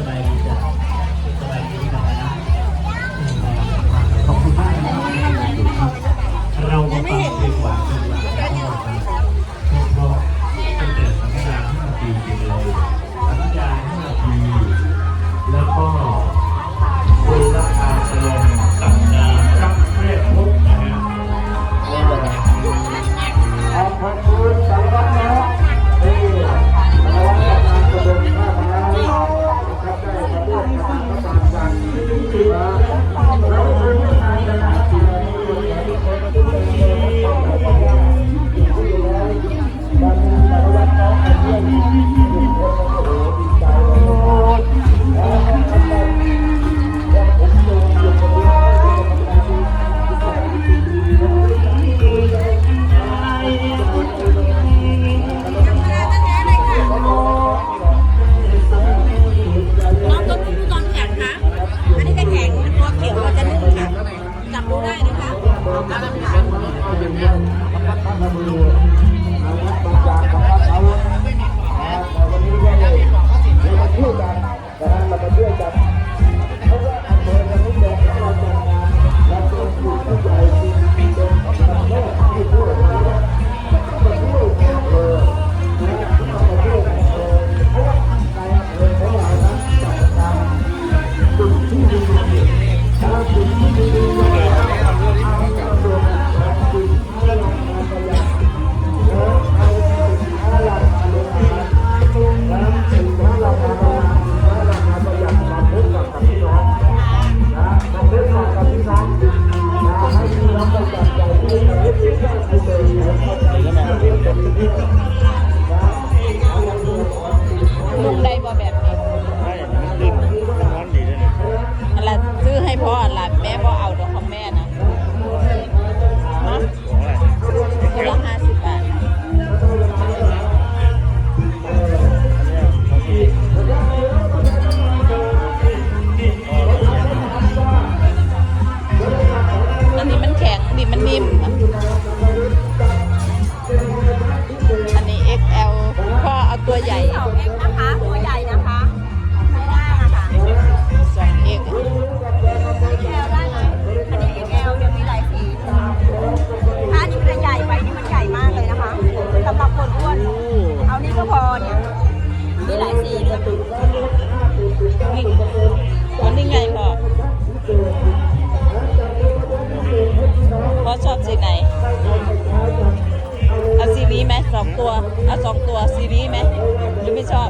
สบาย ตัวเอาสองตัวซีรีส์ไหมหรือไม่ชอบ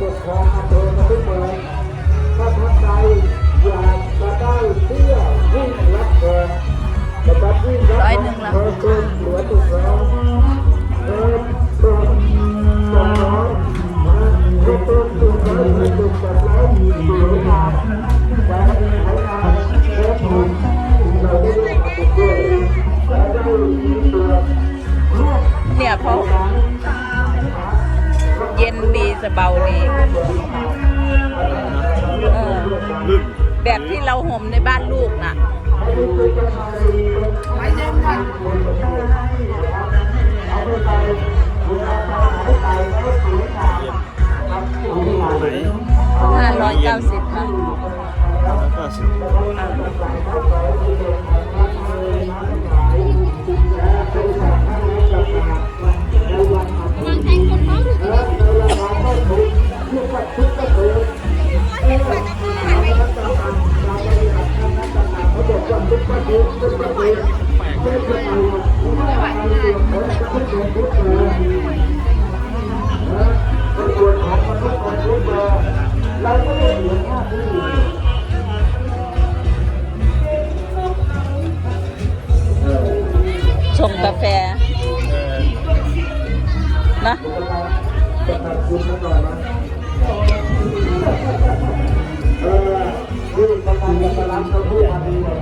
ปกครองอำเภอมาทุกเมืองถ้าท่านใดอยากจะได้เสื้อวิ่งรับเธอนนะครับวิ่งรับเงินเธอคุณเหลือตุกเราเธอตุกสองมาตุกตุกร้อยตุกสอง แบบที่เราห่มในบ้านลูกน่ะห้าร้อยเก้าสิบค่ะ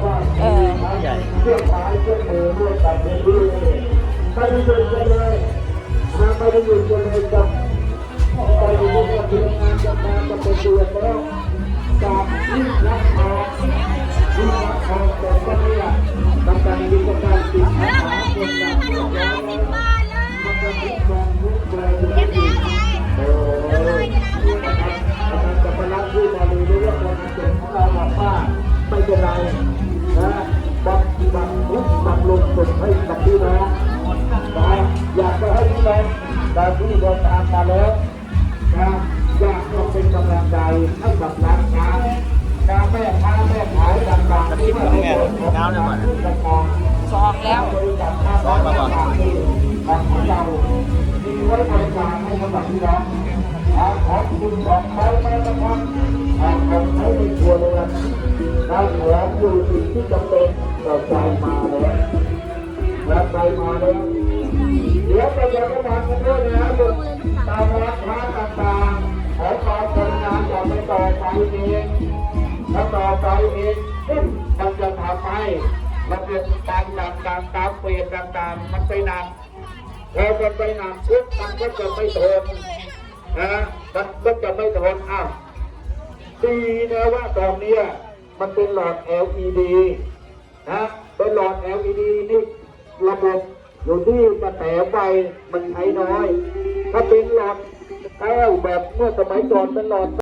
กาเออใหญ่เครื่องไม้เครื่องมือร่วมกันในที่ไม่ได้หยุดกันเลยนะไม่ได้หยุดกันเลยกับไปดูว่าพลังานจะมาจะเป็นเดือนแล้วจากที่รับทองที่รับทองแต่ก็ไม่อยา กทำการดีกับการติดตามคนดังของเรามันจะติดตามทุกเดือนทุกเดือนโอ้ยนะครับอาจารย์จะมารับที่มาดูด้วยว่าคนเก่งของเราบอกว่าไม่เป็นไรนะบังบังทุกบังลงสุดให้กับพี่น้องนะอยากจะให้พี่น้องได้ที่เดินทางมาแล้ ต่างๆที่มาในของเรานี่ยต่างซองแล้วๆบริจาคค่าบ้าองเรามีไว้บริการให้กับพี่น้องอาของคุณของใช้ไม่นะครับอาของใช้ในครัวอนเหลืออยู่สิ่งที่จำเป็นเราใจมาแล้วเราใจมาแล้วเดี๋ยวเราจะมาทำกันด้วยนะลูกตามร้านค้าต่างๆขอความกรุณาอย่าไปต่อไปเองถ้าต่อไปเอง ซึ่งมันจะทำให้ระบการต่างๆตามเปลี่ยนต่างๆมันไปนักพอมันไปนักปุ๊บมันก็จะไม่ทนนะมันก็จะไม่ทนอ้าวดีนะว่าตอนเนี้ยมันเป็นหลอด LED นะเป็นหลอด LED นี่ระบบอยู่ที่กระแสไฟมันใช้น้อย ถ้าเป็นหลอดแก้วแบบเมื่อสมัยก่อนเป็นหลอด